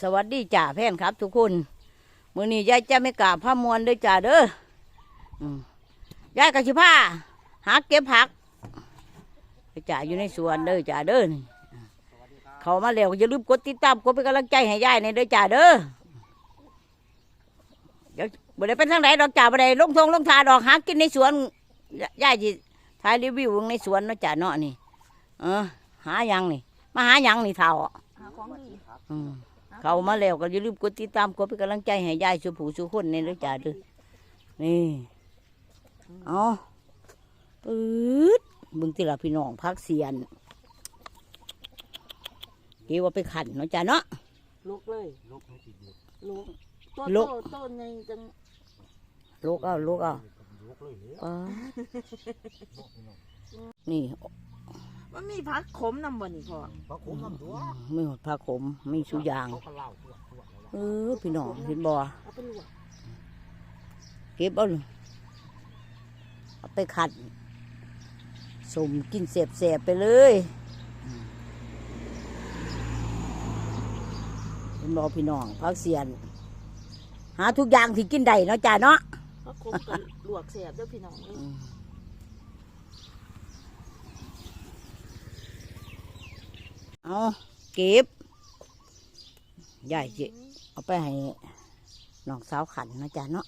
สวัสดีจ่าแพนครับ ทุกคนมื้อนี้ยายจะไม่กราบพระมวลเด้อจ่าเด้ออืมยายกะชิผ้าหาเก็บผักไปจ่าอยู่ในสวนเด้อจ่าเด้อนี่เขามาแล้วอย่าลืมกดติดตามกดเป็นกำลังใจให้ยายในอยเด้อจ่าเด้อเดี๋ยวบ่ได้เป็นทางไหนดอกจ่าบ่ได้ลงทงลงทาดอกหากินในสวนยายสิถ่ายรีวิวในสวนเนาะจ่าเนาะนี่ เออหาหยังนี่ มาหาหยังนี่เท่า หาของดี อืม เขามาแล้วก็อย่าลืมกดติดตามกดเป็นกำลังใจให้ยายสุผู้สุคนในเด้อจ้าเด้อนี่เอาปื๊ดเบึงติละพี่น้องพักเสียนเกี่ว่าไปขันเนาะจ้าเนาะลุกเลยลุกต้นลุกโตต้นในจังลูกเอาลูกเอาป๊าดนี่ มันมีผักขมนำบ่นี่พ่อพระคุ้มน้ำตัวไม่หมดผ้าขมไม่สุยาง เขาก็เล่าตัวตัวแล้วเออพี่น้องเห็นบ่เอาไปลวกเก็บเอาเลยเอาไปขัดสมกินเสบๆไปเลยเป็นบอพี่น้องพักเสียน หาทุกอย่างที่กินได้เนาะจ้าเนาะ ผักขมก็ลวกแซ่บเด้อพี่น้องเอ้ย เอาเก็บใหญ่จิเอาไปให้น้องสาวขันเนาะจ้าเนาะ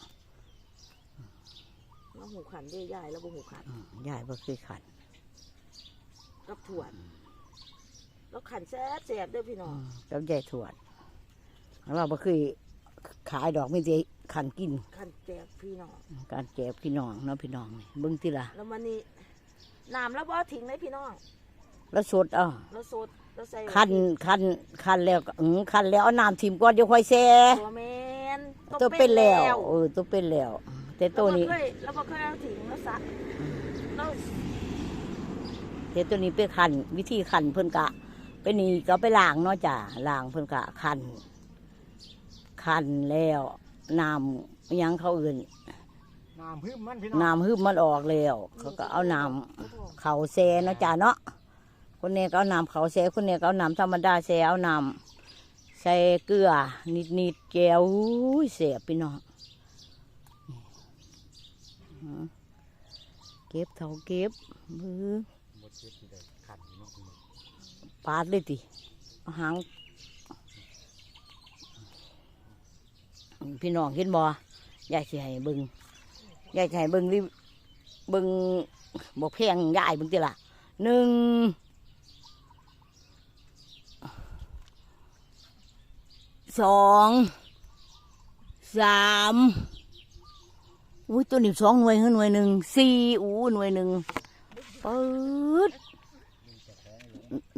เราหูขันเด้อยายแล้วบ่หูขันอืมยายบ่เคยขันกับถั่วแล้วขันแซ่บแซ่บเด้อพี่น้องแล้วยายถวดเราบ่เคยขายดอกไม่ได้ขันกิน ขันแซ่บพี่น้องการแก็บพี่น้องเนาะพี่น้องนี่เบิ่งติล่ะแล้วมันนี่น้ำแล้วบ่ทิ้งเลยพี่น้องแล้วสดเอะแล้วสด แล้วใส่คันคันคันแล้วก็อือคันแล้วเอาน้ำทิมก่อนเดี๋ยวค่อยแช่ตัวแมนตัวเป็นแล้วเออตัวเป็นแล้ว แต่ตัวนี้เราบ่เคยเราบ่เคยเอาทิ้งแล้วสะแล้วแต่ตัวนี้เป็นคันวิธีคันเพิ่นกะเป็นนี่ก็ไปล้างเนาะจ้ะล้างเพิ่นกะคันคันแล้วน้ำอิหยังเขาอื่นน้ำพึ่มมันพี่น้องน้ำฮึบมันออกแล้ว เขาก็เอาน้ำเขาแช่เนาะจ้ะเนาะ คนนี้ก็เอาน้ำเขาแช่คนนี้ก็เอาน้ำธรรมดาแช่เอาน้ำใส่เกลือ นิดนิดๆแก้วเสียพี่น้องเก็บเท่าเก็บมือปาดเลยติหางพี่น้องเห็นบ่ยายสิให้เบิ่งยายสิให้เบิ่งรีเบิ่งบ่แพงยายเบิ่งติล่ะหนึ่ง สองสามอุ้ยตัวนี้สองหน่วยคือหน่วยหนึ่งสี่อู้หน่วยหนึ่งปื๊ด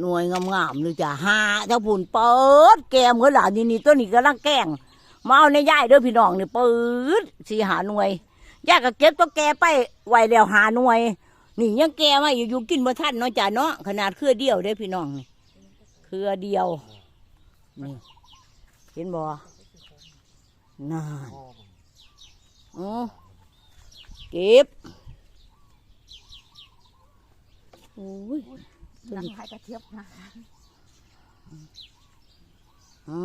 หน่วยงามๆเลยจ้ะหาเจ้าผุนเปิดแกมเมื่อหลานนี่นี่ตัวนี้กำลังแกงมาเอาในย่ายเด้อพี่น้องเนี่เปิดสี่หาหน่วยย่าก็เก็บตัวแกไปไว้แล้วหาหน่วย นี่ยังแกมาอยู่อยู่กินบ่ทันเนาะจ้ะเนาะขนาดเครือเดียวเด้อพี่น้องนี่เครือเดียวนี่ เห็นบ่นานอ๋อเก็บโอ้ยหนังหายกระเทียบนะอ๋อ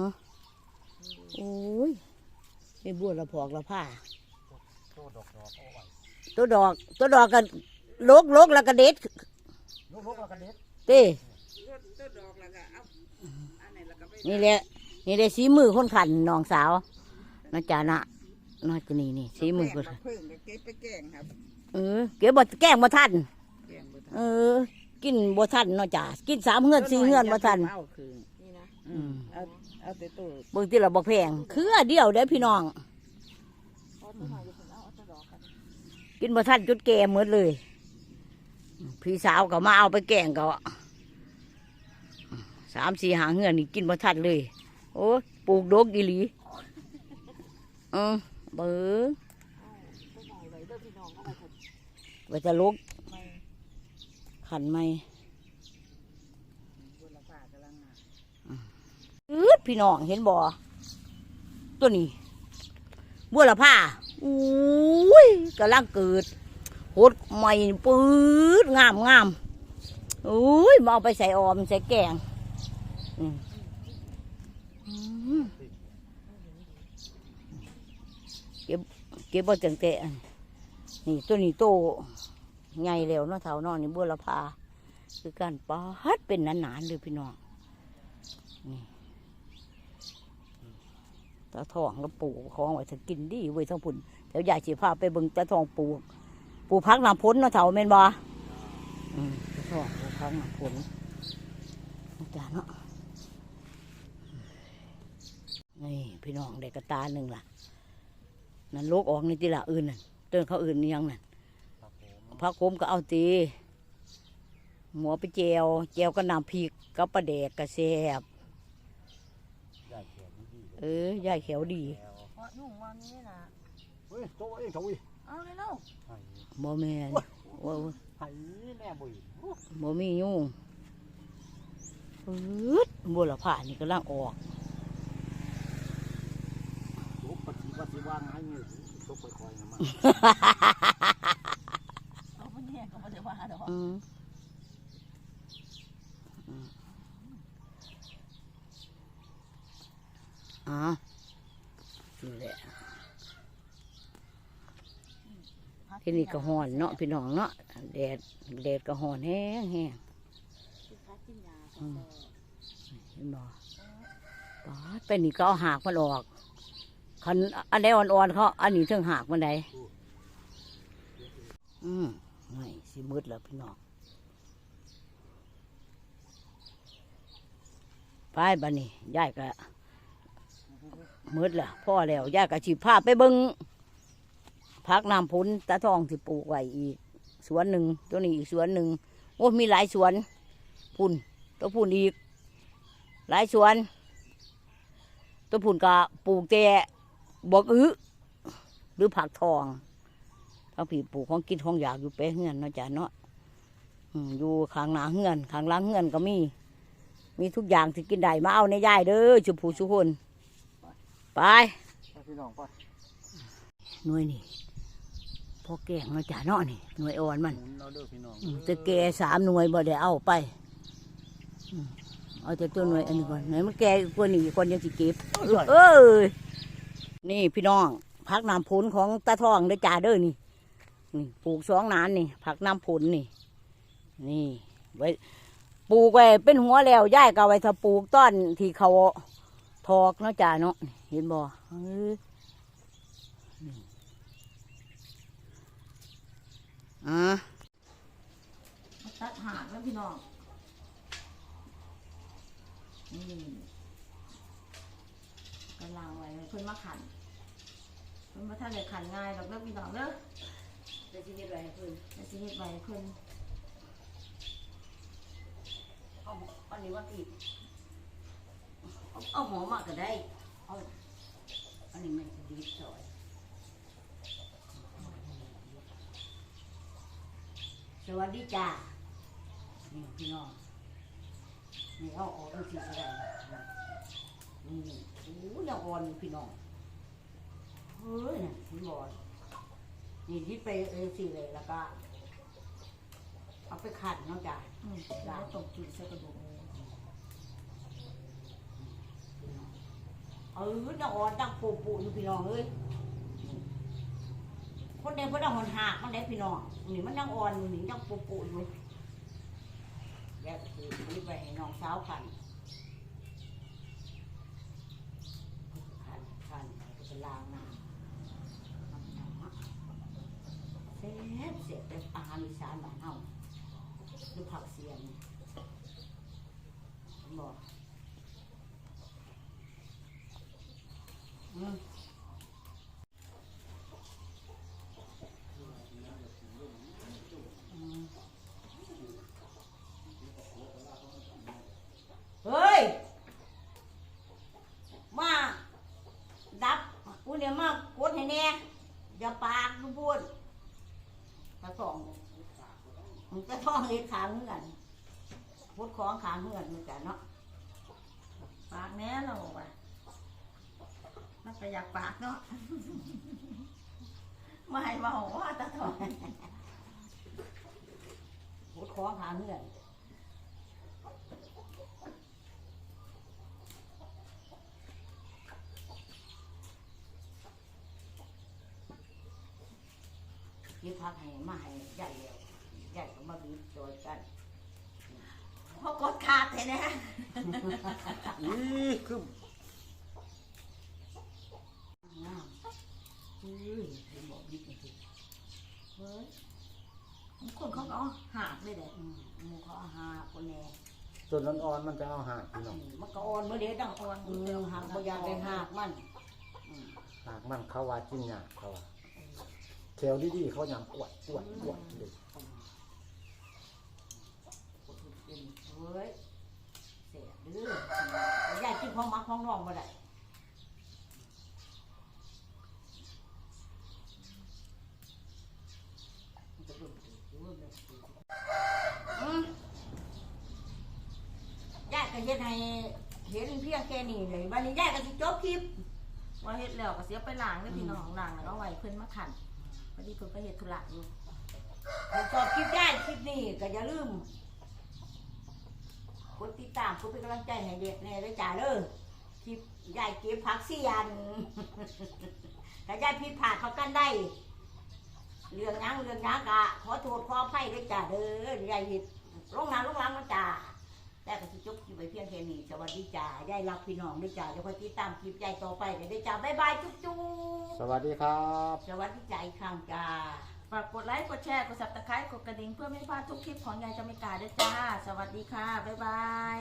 โอ้ยไม่บวชละพอกละผ้าโตดอกดอกเอาไว้ตัวดอกตัวดอกกันลกลกแล้วก็เด็ดลูกลูกแล้วกันเด็ดเต้ตัวดอกแล้วก็เอาอันไหนแล้วก็ไปนี่แหละ นี่แหละสีมือคนขันน้องสาวนะจ๊ะนะน้อยกว่านี้นี่สีมือคนขันเพิ่งเก็บไปแกงครับเออเก็บบ่แกล้งบ่ทันแกงบ่เออ กินบ่ทันเนาะจ้ะกินสามเฮือนสี่เฮือนบ่ทันเอาคืนนี่นะอืมเอาเอาแต่ตัวเบิ่งที่เราบ่แพงคือเดียวเด้อพี่น้องเอาตัวหน่อยเดี๋ยวผมเอาเอาตัวดอกกันกินบ่ทันจุดแก่หมดเลย พี่สาวก็มาเอาไปแกล้งก็สามสี่หางเหือนนี่กินบ่ทันเลย โอ้ปลูกดกอีหลีเออเบิ้งตัวหน่อไว้เด้อพี่น้องเอาไปจะลุกขันไหมบุญละผ่ากำลังมาอืดพี่น้องเห็นบ่ตัวนี้บัวละผ้าอุ้ยกำลังเกิดโหดใหม่ปื๊ดงามงามอุ้ยมาเอาไปใส่ออมใส่แกงอืม อืมเก็บ เก็บบ่จังแต่อันนี่ตัวนี้โตใหญ่แล้วเนาะเท่าเนาะนี่บัวละพาคือการปาดเป็นหนานๆเลยพี่น้องนี่ตาทองแล้วปลูกของไว้ถ้ากินดีเว้ยทั้งพุ่นเดี๋ยวยายสิพาไปเบิ่งตาทองปลูกปลูกพักน้ำพ้นเนาะเท่าแม่นบ่อืมตาทองปลูกพักน้ำพ้นอาจารย์เนาะนี่พี่น้องได้กระตาหนึ่งล่ะ นั่นโลกออกนี่ติละอื่นนั่นเตือนเขาอื่นนี่ยังนั่นครับผมพระคมก็เอาตีหมูไปเจียวเจียวก็น้ำพริกกับปลาแดกกระแซบได้แขนดีๆเลยเออยายเขียวดีแล้วเพราะยุ่งวันนี้นะเฮ้ยโตเองเขาอุ้ยเอาเลยเล่าไห้บ่แมนว่าไห้แน่บุยบ่มียุ่งปื๊ดบัวละผ่านี่กำลังออก โต ปฏิวัติวางให้เนี่ยโตไปคอยๆนะมันเอาไปเนี่ยก็ไม่ได้ว่าดอกอืมอืมอะนี่แหละที่นี่ก็หอนเนาะพี่น้องเนาะแดดแดดก็หอนแห้งแห้งกินข้าวกินยาอืมเห็นบ่ปาดไปนี่ก็เอาหากมันออก คันอันใดอ่อนๆเขาอันนี้เทิงหากมันใดอืมไม่สิมืดแล้วพี่น้องไปบันนี้ยายก็มืดแล้วพ่อแล้วยายก็ฉีพาไปเบิงพักน้ำพุนตาทองที่ปลูกไว้อีก สวนหนึ่งตัวนี้อีกสวนหนึ่งโอ้มีหลายสวนพุ่นตัวพุ่นอีก หลายสวน ตัวพุ่นก็ปลูกแต่ บอกอื้อหรือผักทองทั้งผีปลูกของกินของอยากอยู่เป๊ะเฮือนเนาะจ้ะเนาะอืมอยู่ข้างหน้าเฮือนข้างหลังเฮือนก็มี มีทุกอย่างที่กินได้มาเอาในยายเด้อชุผู้ชุกคนไปไปพี่น้องไปหน่วยนี่พอแกงเนาะจ้ะเนาะนี่หน่วยอ่อนมันหมุนเราเด้อพี่น้องอืมแต่แกสามหน่วยบ่ได้เอาไปอืมเอาแต่ตัวหน่วยอันนี้ก่อนไหนมันแกกว่านี้ก่อนยังสิเก็บเอ้ย นี่พี่น้องพักน้ำผลของตาทองเด้อจ่าเด้อนี่นี่ปลูกสองนานนี่ผักน้ำผลนี่ นี่ไว้ปลูกไว้เป็นหัวแล้วย้ายก็ไว้ถ้าปลูกต้นที่เขาทอกเนาะจ่าเนาะเห็นบ่อ่าตัดหากแล้วพี่น้องนี่กำลังไว้ให้เพิ่นมาขันเพิ่นมาท่านได้ขันง่ายดอกเด้อพี่น้องเด้อจะสิเฮ็ดไว้ให้เพิ่นจะสิเฮ็ดไว้ให้เพิ่นเอาอันนี้ว่าผิดเอาเอาหอมมาก็ได้เอาอันนี้มันจะดีซอยสวัสดีจ้านี่พี่น้องนี่เอาออกเป็นสีอะไรนี่ โอ้ยยังอ่อนอยู่พี่น้องเฮ้ยน่ะพี่บอลนี่ยิบไปเออสีเลยแล้วก็ เอาไปขัดเนาะจ้ะอืมแล้วตกจุดใส่กระดูกหมูเออยังอ่อนดังปูปูอยู่พี่น้องเอ้ยคนเดียวเพิ่นเอาหอนหักมันได้พี่น้องนี่มันยังอ่อนอยู่นี่ยังปูปูอยู่แล้วคือยิบไปให้น้องสาวขัน ขันขันจะล้างน้ำ เสร็จเสร็จเป็นอาหารอีสานบ้านเฮาหรือผักเสียงบอกอืมเฮ้ย มา ดับกูเนี่ยมากดให้แน่อย่าปากทุกพูด ตะสองมึงตะท้องเฮ็ดขางเหมือนกันพูดของขางเหมือนเหมือนกันเนาะปากแน่เราว่ะมันก็อยากปากเนาะไม่เมาว่าตาทองพูดของขางเหมือน เก็บผักให้มาให้ใหญ่แล้วใหญ่ก็มาบีบจอยกันเพราะกดขาดเลยนะอีคืองามเฮ้ยเห็นบอกบิ๊กจริงเฮ้ยคนเขาก็เอาหาบเลยเด็ดๆอืมหมูเขาเอาหาคนแน่จนอ่อนๆมันจะเอาหากพี่น้องมันก็อ่อนเมื่อเด็ดดังอ่อนอืมหักบ่อยากได้หักมันอืมหากมันเขาว่ากินยากเขาว่า แถวดีๆเขายำกวดกวดกวดเลยเฮ้ยเสียดื้อยายกินของมักของน้องบ่ได้ยายก็เฮ็ดให้เห็นเพียงแค่นี้เลยวันนี้ยายก็สิจบคลิปว่าเฮ็ดแล้วก็เสียไปล้างเลยพี่น้องล้างแล้วก็เอาไว้เพิ่นมาขัน พอดีเพิ่นก็เฮ็ดธุระอยู่ถ้าชอบคลิปได้คลิปนี้ก็อย่าลืมกดติดตามกดเป็นกำลังใจให้เด็กแน่ด้วยจ้าเด้อคลิปยายเก็บผักเสียนถ้ายายผิดพลาดเขากันได้ เรื่องยังเรื่องยังกะขอโทษขออภัยด้วยจ้าเด้อยายผิดลงน้ำลงหลังนะจ้า แต่ก็สิจบคลิปไว้เพียงแค่นี้สวัสดีจ้ายายรักพี่น้องด้วยจ้าเดี๋ยวคอยติดตามคลิปยายต่อไปเดี๋ยวด้วยจ้าบ๊ายบายจุ๊บจุ๊บ สวัสดีครับ สวัสดีจ้าอีกครั้งจ้า ฝากกดไลค์ กดแชร์ กด subscribe กดกระดิ่งเพื่อไม่พลาดทุกคลิปของยายจามิกาด้วยจ้า สวัสดีค่ะ บ๊ายบาย